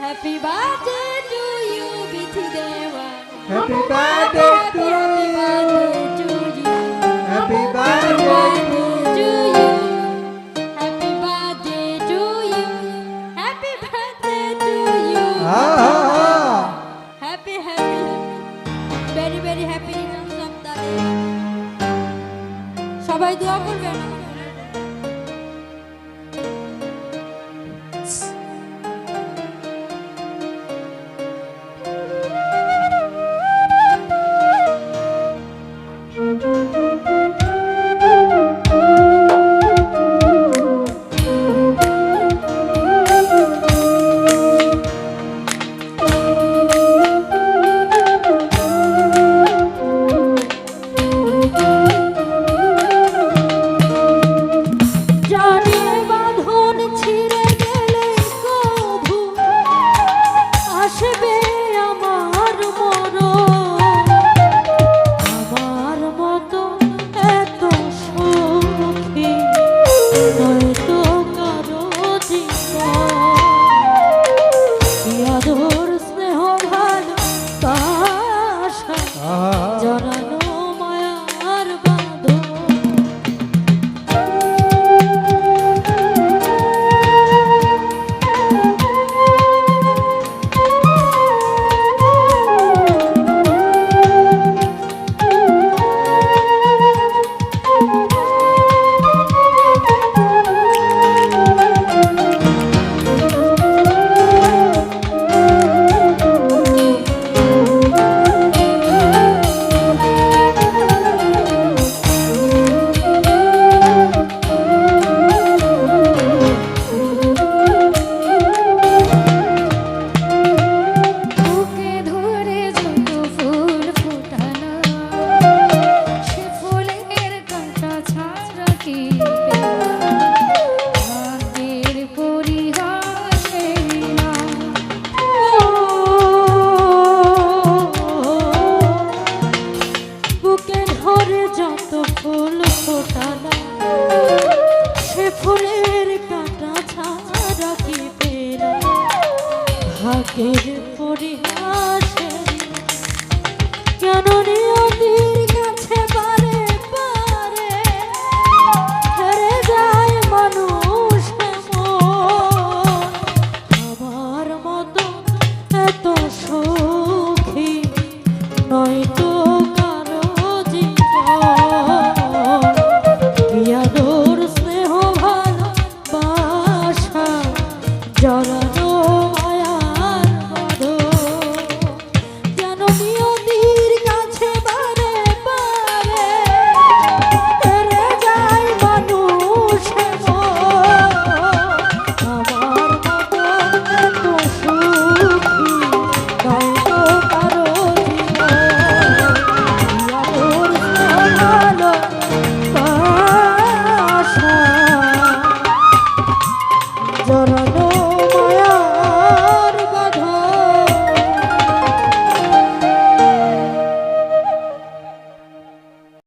Happy birthday to you Bithi দেওয়া Happy birthday to you. Happy birthday to you. Happy birthday to you. Ah, ah, ah. Happy, happy, very, very happy. সবাই দোয়া করবেন ভাগের পরিহাসে কেন নিয়তির কাছে পারে পারে হেরে যায় মানুষ। আমার মতো এত সুখী নয়তো